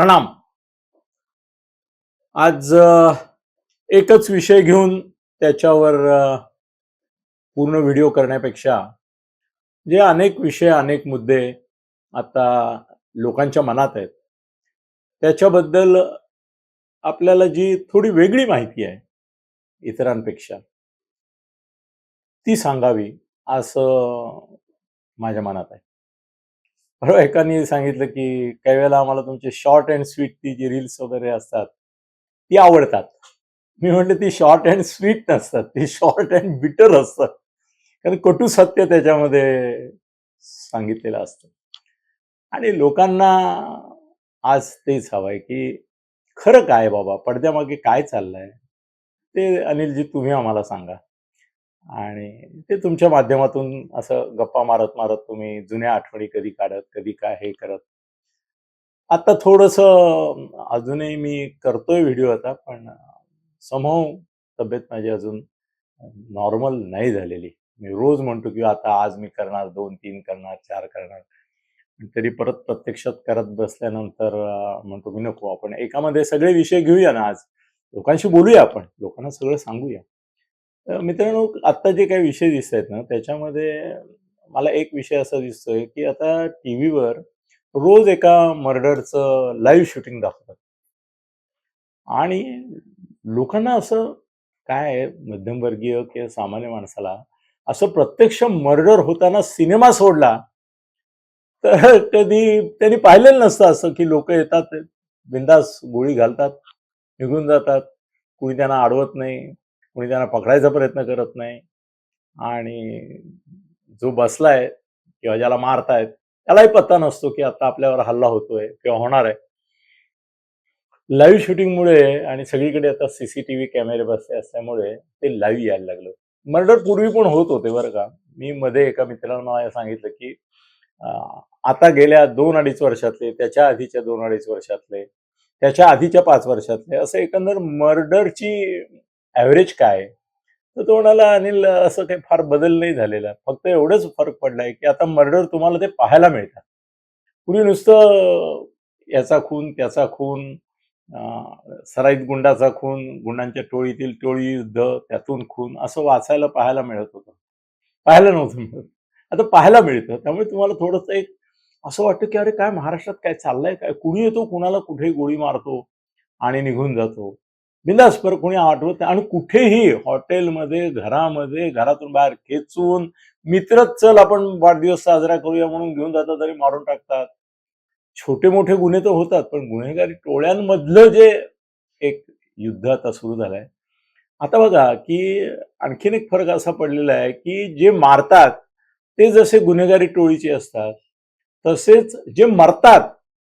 प्रणाम. आज एकच विषय घेऊन त्याच्यावर पूर्ण व्हिडिओ करण्यापेक्षा जे अनेक विषय अनेक मुद्दे आता लोकांच्या मनात आहेत त्याच्याबद्दल आपल्याला जी थोडी वेगळी माहिती आहे इतरांपेक्षा ती सांगावी असं माझ्या मनात आहे. परवा एकाने सांगितलं की काही वेळेला आम्हाला तुमचे शॉर्ट अँड स्वीट ती जी रील्स वगैरे असतात ती आवडतात. मी म्हटलं ती शॉर्ट अँड स्वीट नसतात ती शॉर्ट अँड बिटर असतात. कारण कटू सत्य त्याच्यामध्ये सांगितलेलं असतं. आणि लोकांना आज तेच हवंय की खरं काय बाबा? पडद्यामागे काय चाललंय? ते अनिलजी तुम्ही आम्हाला सांगा. आणि ते तुमच्या माध्यमातून असं गप्पा मारत मारत तुम्ही जुन्या आठवणी कधी काढत कधी काय हे करत? आता थोडस अजूनही मी करतोय व्हिडिओ आता पण समूह तब्येत माझी अजून नॉर्मल नाही झालेली. मी रोज म्हणतो की आता आज मी करणार दोन तीन करणार चार करणार. तरी परत प्रत्यक्षात करत बसल्यानंतर म्हणतो मी नको आपण एकामध्ये सगळे विषय घेऊया ना आज. लोकांशी बोलूया आपण. लोकांना सगळं सांगूया. मित्रांनो आता जे काही विषय दिसत आहेत ना त्याच्यामध्ये मला एक विषय असा दिसतोय की आता टी व्हीवर रोज एका मर्डरचं लाईव्ह शूटिंग दाखवतात. आणि लोकांना असं काय मध्यमवर्गीय किंवा सामान्य माणसाला असं प्रत्यक्ष मर्डर होताना सिनेमा सोडला तर कधी त्यांनी पाहिलेलं नसतं असं की लोक येतात बिंदास गोळी घालतात निघून जातात कुणी त्यांना अडवत नाही. कुणी त्यांना पकडायचा प्रयत्न करत नाही. आणि जो बसलाय किंवा ज्याला मारतायत त्यालाही पत्ता नसतो की आता आपल्यावर हल्ला होतोय किंवा होणार आहे. लाईव्ह शूटिंगमुळे आणि सगळीकडे आता सीसीटीव्ही कॅमेरे बसले असल्यामुळे ते लाईव्ह यायला लागलं. मर्डर पूर्वी पण होत होते बरं का. मी मध्ये एका मित्रानं मला सांगितलं की आता गेल्या दोन अडीच वर्षातले त्याच्या आधीच्या दोन अडीच वर्षातले त्याच्या आधीच्या पाच वर्षातले असं एकंदर मर्डरची ॲव्हरेज काय? तर तो म्हणाला अनिल असं काही फार बदल नाही झालेला. फक्त एवढंच फरक पडलाय की आता मर्डर तुम्हाला ते पाहायला मिळतात. पूर्वी नुसतं याचा खून त्याचा खून सराईत गुंडाचा खून गुंडांच्या टोळीतील टोळी युद्ध त्यातून खून असं वाचायला पाहायला मिळत होतं. पाहायला नव्हतं मिळत. आता पाहायला मिळतं. त्यामुळे तुम्हाला थोडंसं एक असं वाटतं की अरे काय महाराष्ट्रात काय चाललंय? काय कुणी येतो? कुणाला कुठे गोळी मारतो आणि निघून जातो? बिंदास्पर कोणी आठवत नाही. आणि कुठेही हॉटेलमध्ये घरामध्ये घरातून बाहेर खेचून मित्रच चल आपण वाढदिवस साजरा करूया म्हणून घेऊन जातात तरी मारून टाकतात. छोटे मोठे गुन्हे तर होतात पण गुन्हेगारी टोळ्यांमधलं जे एक युद्ध आता सुरू झालंय. आता बघा की आणखीन एक फरक असा पडलेला आहे की जे मारतात ते जसे गुन्हेगारी टोळीचे असतात तसेच जे मरतात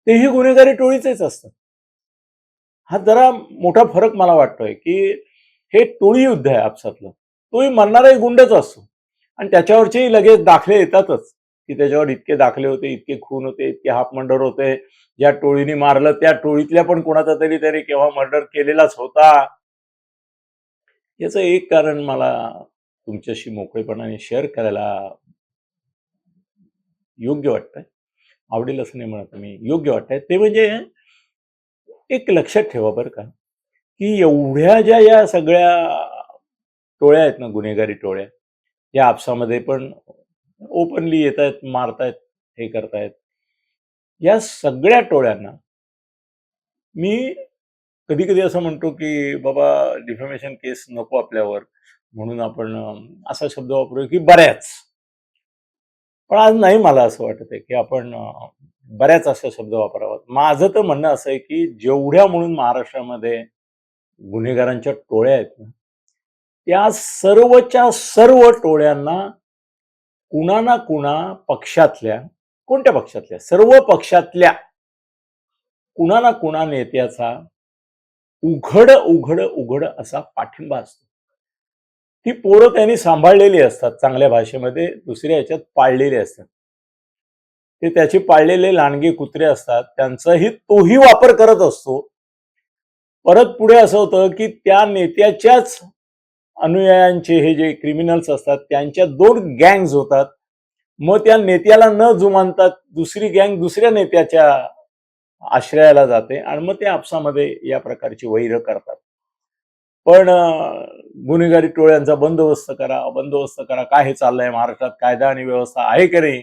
तेही गुन्हेगारी टोळीचेच असतात. हा जरा मोठा फरक मला वाटतोय की हे टोळी युद्ध आहे आपसातलं. तोही मरणारा गुंडच असतो. आणि त्याच्यावरचे लगेच दाखले येतातच की त्याच्यावर इतके दाखले होते इतके खून होते इतके हाफ मर्डर होते. ज्या टोळीने मारलं त्या टोळीतल्या पण कोणाचा तरी तरी केव्हा मर्डर केलेलाच होता. याचं एक कारण मला तुमच्याशी मोकळेपणाने शेअर करायला योग्य वाटतंय. आवडेल असं नाही म्हणत मी योग्य वाटतंय. ते म्हणजे एक लक्षात ठेवा बरं का की एवढ्या ज्या या सगळ्या टोळ्या आहेत ना गुन्हेगारी टोळ्या या आपसामध्ये पण ओपनली येत आहेत मारतायत हे करतायत. या सगळ्या टोळ्यांना मी कधी कधी असं म्हणतो की बाबा डिफॅमेशन केस नको आपल्यावर. म्हणून आपण असा शब्द वापरूया की बऱ्याच. पण आज नाही मला असं वाटत आहे की आपण बऱ्याच अशा शब्द वापरावात माझं तर म्हणणं असं आहे की जेवढ्या म्हणून महाराष्ट्रामध्ये गुन्हेगारांच्या टोळ्या आहेत ना त्या सर्वच्या सर्व टोळ्यांना कुणा ना कुणा पक्षातल्या कोणत्या पक्षातल्या? सर्व पक्षातल्या कुणा ना कुणा नेत्याचा उघड उघड उघड असा पाठिंबा असतो. ती पोरं त्यांनी सांभाळलेली असतात चांगल्या भाषेमध्ये दुसऱ्या ह्याच्यात पाळलेली असतात. ते त्याचे पाळलेले लांडगे कुत्रे असतात त्यांचाही तोही वापर करत असतो. परत पुढे असं होतं की त्या नेत्याच्याच अनुयायांचे हे जे क्रिमिनल्स असतात त्यांच्या दोन गँग्ज होतात. मग त्या नेत्याला न जुमानतात दुसरी गँग दुसऱ्या नेत्याच्या आश्रयाला जाते आणि मग ते आपसामध्ये या प्रकारची वैर करतात. पण गुन्हेगारी टोळ्यांचा बंदोबस्त करा बंदोबस्त करा. काय हे चाललंय महाराष्ट्रात? कायदा आणि व्यवस्था आहे की नाही?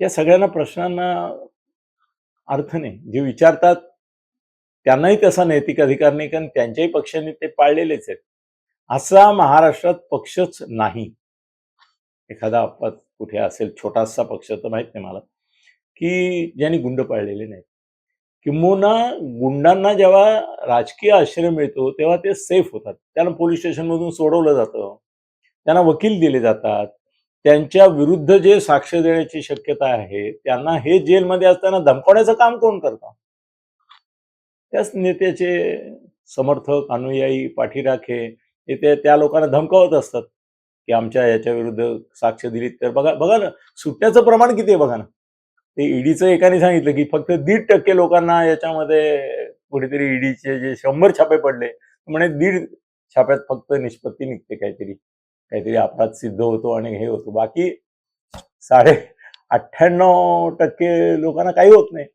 या सगळ्यांना प्रश्नांना अर्थ नाही. जे विचारतात त्यांनाही तसा नैतिक अधिकार नाही कारण त्यांच्याही पक्षाने ते पाळलेलेच आहेत. असा महाराष्ट्रात पक्षच नाही. एखादा अपवाद कुठे असेल छोटासा पक्ष तर माहीत नाही मला की ज्यांनी गुंड पाळलेले नाहीत. किंबहुना गुंडांना जेव्हा राजकीय आश्रय मिळतो तेव्हा ते सेफ होतात. त्यांना पोलीस स्टेशनमधून सोडवलं जातं. त्यांना वकील दिले जातात. त्यांच्या विरुद्ध जे साक्ष देण्याची शक्यता आहे त्यांना हे जेलमध्ये असताना धमकवण्याचं काम कोण करतं? त्याच नेत्याचे समर्थक अनुयायी पाठीराखे हे ते त्या लोकांना धमकावत असतात की आमच्या याच्या विरुद्ध साक्ष दिली तर बघा बघा ना सुट्ट्याचं प्रमाण किती आहे बघा ना. ते ईडीचं एकाने सांगितलं की फक्त दीड टक्के लोकांना याच्यामध्ये कुठेतरी ईडीचे जे शंभर छापे पडले म्हणे दीड छाप्यात फक्त निष्पत्ती निघते काहीतरी. काहीतरी अपराध सिद्ध होतो आणि हे होतो. बाकी साडे अठ्ठ्याण्णव टक्के लोकांना काही होत नाही.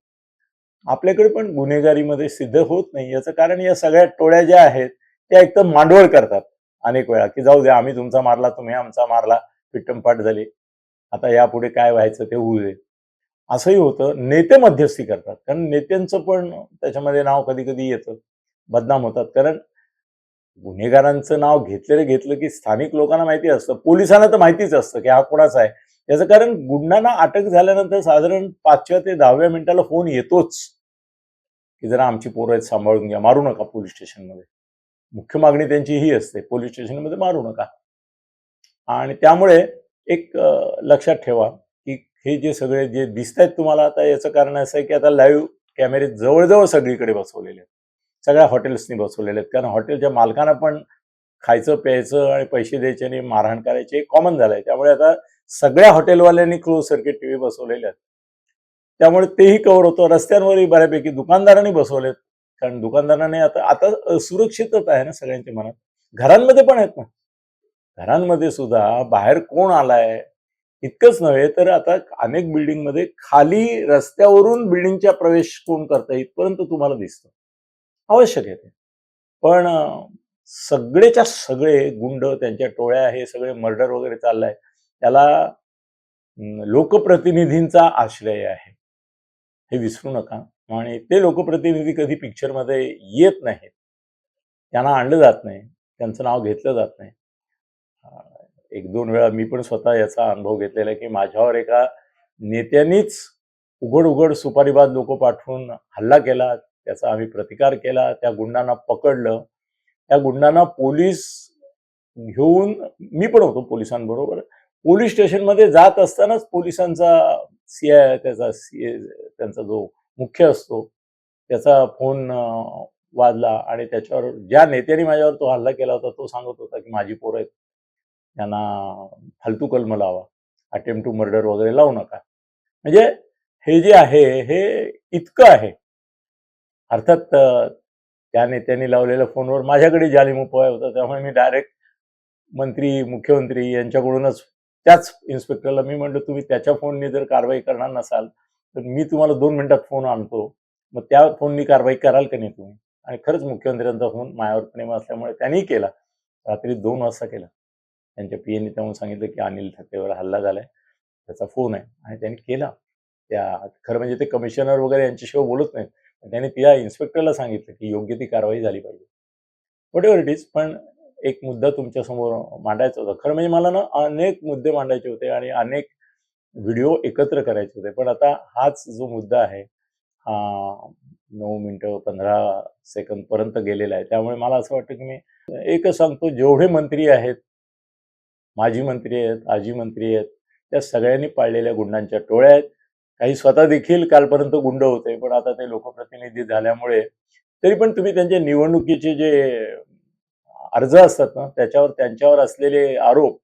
आपल्याकडे पण गुन्हेगारीमध्ये सिद्ध होत नाही. याचं कारण या सगळ्या टोळ्या ज्या आहेत त्या एकदम मांडवळ करतात अनेक वेळा की जाऊ द्या आम्ही तुमचा मारला तुम्ही आमचा मारला पिट्टमपाट झाली. आता यापुढे काय व्हायचं ते होऊ दे. असंही होतं. नेते मध्यस्थी करतात. कारण नेत्यांचं पण त्याच्यामध्ये नाव कधी कधी येतं. बदनाम होतात. कारण गुन्हेगारांचं नाव घेतलेलं घेतलं की स्थानिक लोकांना माहिती असतं. पोलिसांना तर माहितीच असतं की हा कोणाचा आहे. याचं कारण गुंडांना अटक झाल्यानंतर साधारण पाचव्या ते दहाव्या मिनिटाला फोन येतोच. की जरा आमची पोरं आहेत सांभाळून घ्या मारू नका पोलीस स्टेशनमध्ये. मुख्य मागणी त्यांची ही असते पोलीस स्टेशनमध्ये मारू नका. आणि त्यामुळे एक लक्षात ठेवा की हे जे सगळे जे दिसत आहेत तुम्हाला आता याचं कारण असं आहे की आता लाईव्ह कॅमेरे जवळजवळ सगळीकडे बसवलेले आहेत. सगळ्या हॉटेल्सनी बसवलेले आहेत. कारण हॉटेलच्या मालकांना पण खायचं प्यायचं आणि पैसे द्यायचे आणि मारहाण करायचे कॉमन झालंय. त्यामुळे आता सगळ्या हॉटेलवाल्यांनी क्लोज सर्किट टीव्ही बसवलेले आहेत. त्यामुळे तेही कव्हर होतं. रस्त्यांवरही बऱ्यापैकी दुकानदारांनी बसवलेत. कारण दुकानदारांनी आता आता सुरक्षितच आहे ना सगळ्यांच्या मनात. घरांमध्ये पण आहेत ना. घरांमध्ये सुद्धा बाहेर कोण आलाय? इतकंच नव्हे तर आता अनेक बिल्डिंगमध्ये खाली रस्त्यावरून बिल्डिंगच्या प्रवेश कोण करता इथपर्यंत तुम्हाला दिसतं. आवश्यक आहे ते. पण सगळेच्या सगळे गुंड त्यांच्या टोळ्या हे सगळे मर्डर वगैरे चाललाय त्याला लोकप्रतिनिधींचा आश्रय आहे. हे विसरू नका. आणि ते लोकप्रतिनिधी कधी पिक्चरमध्ये येत नाहीत. त्यांना आणलं जात नाही. त्यांचं नाव घेतलं जात नाही. एक दोन वेळा मी पण स्वतः याचा अनुभव घेतलेला आहे की माझ्यावर एका नेत्यांनीच उघड उघड सुपारीबाद लोक पाठवून हल्ला केला. त्याचा आम्ही प्रतिकार केला त्या गुंडांना पकडलं. त्या गुंडांना पोलीस घेऊन मी पण होतो पोलिसांबरोबर. पोलीस स्टेशनमध्ये जात असतानाच पोलिसांचा सी आय त्याचा सी त्यांचा जो मुख्य असतो त्याचा फोन वाजला आणि त्याच्यावर ज्या नेत्याने माझ्यावर तो हल्ला केला होता तो सांगत होता की माझी पोरं आहेत. त्यांना फालतू कलम लावा. अटेम्प्ट टू मर्डर वगैरे लावू नका. म्हणजे हे जे आहे हे इतकं आहे अर्थात त्या नेत्यांनी लावलेल्या फोनवर माझ्याकडे जालिम उपाय होता त्यामुळे मी डायरेक्ट मंत्री मुख्यमंत्री यांच्याकडूनच त्याच इन्स्पेक्टरला मी म्हणलं तुम्ही त्याच्या फोननी जर कारवाई करणार नसाल तर मी तुम्हाला दोन मिनिटात फोन आणतो. मग त्या फोननी कारवाई कराल का नाही तुम्ही? आणि खरंच मुख्यमंत्र्यांचा फोन मायावर प्रेम असल्यामुळे त्यांनी केला. रात्री दोन वाजता केला. त्यांच्या पी एने त्याहून सांगितलं की अनिल ठाकरेवर हल्ला झालाय त्याचा फोन आहे. आणि त्यांनी केला. त्या खरं म्हणजे ते कमिशनर वगैरे यांच्याशिवाय बोलत नाहीत. त्यांनी त्या इन्स्पेक्टरला सांगितलं की योग्य ती कारवाई झाली पाहिजे. वॉट एव्हर इट इज पण एक मुद्दा तुमच्यासमोर मांडायचा होता. खरं म्हणजे मला ना अनेक मुद्दे मांडायचे होते आणि अनेक व्हिडिओ एकत्र करायचे होते. पण आता हाच जो मुद्दा आहे हा नऊ मिनटं पंधरा सेकंद पर्यंत गेलेला आहे. त्यामुळे मला असं वाटतं की मी एकच सांगतो जेवढे मंत्री आहेत माजी मंत्री आहेत आजी मंत्री आहेत त्या सगळ्यांनी पाळलेल्या गुंडांच्या टोळ्या आहेत. काही स्वतः देखील कालपर्यंत गुंड होते पण आता ते लोकप्रतिनिधी झाल्यामुळे तरी पण तुम्ही त्यांच्या निवडणुकीचे जे अर्ज असतात ना त्याच्यावर त्यांच्यावर असलेले आरोप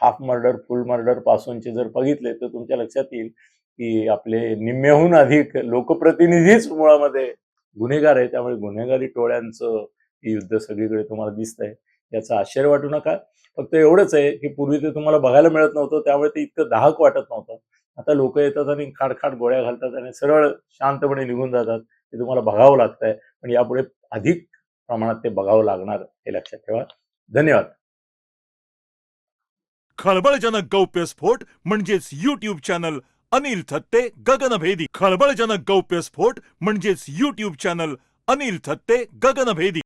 हाफ मर्डर फुल मर्डर पासूनचे जर बघितले तर तुमच्या लक्षात येईल की आपले निम्म्याहून अधिक लोकप्रतिनिधीच मुळामध्ये गुन्हेगार आहे त्यामुळे गुन्हेगारी टोळ्यांचं युद्ध सगळीकडे तुम्हाला दिसतंय याचं आश्चर्य वाटू नका. फक्त एवढंच आहे की पूर्वी ते तुम्हाला बघायला मिळत नव्हतं त्यामुळे ते इतकं दाहक वाटत नव्हतं. आता लोक येतात आणि खाडखाड गोळ्या घालतात आणि सरळ शांतपणे निघून जातात. ते तुम्हाला बघावं लागतंय. पण यापुढे अधिक प्रमाणात ते बघावं लागणार हे लक्षात ठेवा. धन्यवाद. खळबळजनक गौप्यस्फोट म्हणजेच युट्यूब चॅनल अनिल थत्ते गगनभेदी. खळबळजनक गौप्यस्फोट म्हणजेच युट्यूब चॅनल अनिल थत्ते गगनभेदी.